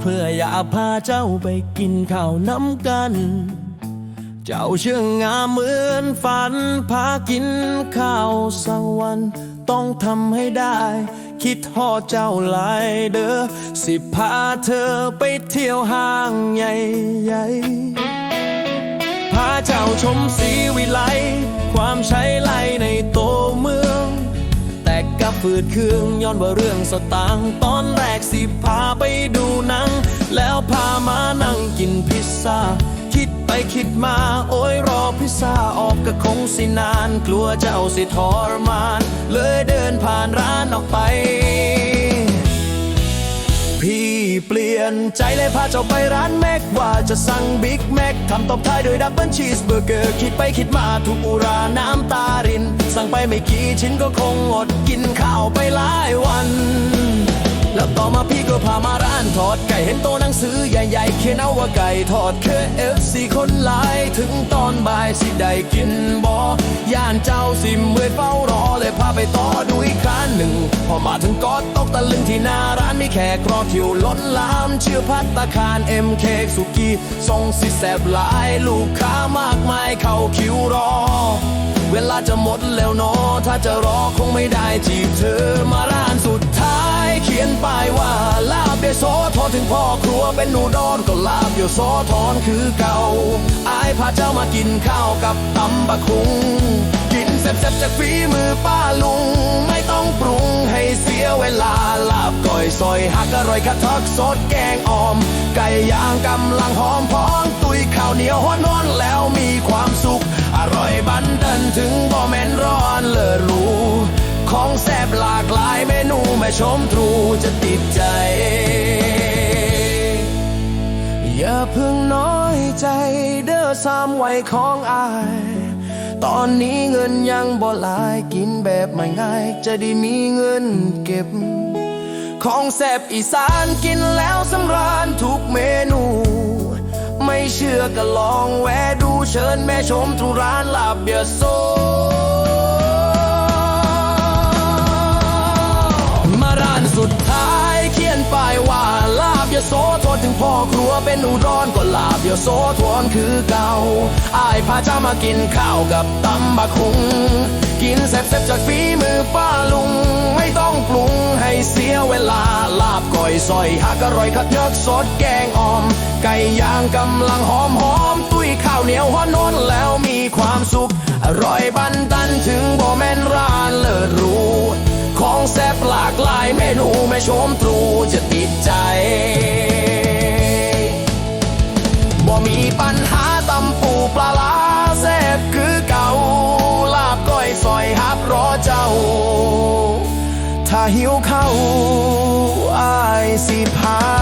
เพื่ออยากพาเจ้าไปกินข้าวน้ำกัน เจ้าเชื่องงามเหมือนฝัน พากินข้าวสวรรค์ต้องทำให้ได้ คิดฮอเจ้าหลายเด้อสิพาเธอไปเที่ยวห้างใหญ่ๆพาเจ้าชมสีวิไล ความใช้ไลในโตเมือง แต่กับฝืดเครื่องย้อนว่าเรื่องสตางค์ตอนแรกสิพา ซ่า คิดไปคิดมา โอ้ยรอพิซซ่าออกก็คงสินาน กลัวเจ้าสิทรมาน เลยเดินผ่านร้านออกไป พี่เปลี่ยนใจเลยพาเจ้าไปร้านแม็กว่าจะสั่งบิ๊กแม็กทำตบท้ายด้วยดับเบิลชีสเบอร์เกอร์คิดไปคิดมาถูกอุราน้ำตาริน สั่งไปไม่กี่ชิ้นก็คงอดกินข้าวไปหลายวัน แล้วต่อมาพี่ก็พามาร้านทอดไก่เห็นโต๊ะหนังสือใหญ่ๆเขียนเอาว่าไก่ทอดเคเอฟซีคนหลายถึงตอนบ่ายสิได้กินบอย่านเจ้าสิเมื่อเฝ้ารอเลยพาไปต่อดูอีกครั้งหนึ่ง พอมาถึงก็ตกตะลึงที่หน้าร้านมีแขกรอคิวล้นลามเชื่อพัตตาคารเอ็มเคสุกี้ทรงสิแสบหลายลูกค้ามากมายเข้าคิวรอ เวลาจะหมดแล้วเนอถ้าจะรอคงไม่ได้จีบเธอมาร้านสุด นป้ายว่าลาบเดโซทอนถึงพ่อครัวเป็นหนูดอนก็ลาบเดียวโซทอนคือเก่าอายพาเจ้ามากินข้าวกับตำบะคุงกินแซ่บๆจากฝีมือป้าลุง ไม่ต้องปรุงให้เสียเวลาลาบก้อยซอยหักอร่อยคัทักสดแกงอ่อม ไก่ย่างกำลังหอมพองตุยข้าวเหนียวห้อนอนๆแล้วมีความสุข อร่อยบันเดินถึงบ ของแซ่บหลากหลายเมนูแม่ชมทรูจะติดใจ อย่าเพิ่งน้อยใจเด้อสามวัยของอาย ตอนนี้เงินยังบ่หลายกินแบบไม่ง่าย จะได้มีเงินเก็บ ของแซบอีสานกินแล้วสำราญทุกเมนูไม่เชื่อก็ลองแวะดูเชิญแม่ชมทุร้านลาบเบียโซ พ่อครัวเป็นอุดรก็ลาบเดียวโสธรคือเก่าอายพาเจ้ามากินข้าวกับตำบักคุง กินแซ่บๆจากฝีมือป้าลุง ไม่ต้องปรุงให้เสียเวลา ลาบก้อยซอยหักอร่อยคักเยกสดแกงอ่อม ไก่ย่างกำลังหอมหอมตุ้ยข้าวเหนียวหอนนแล้วมีความสุข อร่อยบันตันถึงบ่แม่นร้านเลิศรู้ของแซ่บหลากหลายเมนูแม่ชมตรูจะติดใจ ถ้าหิวเข้าอายสิพามา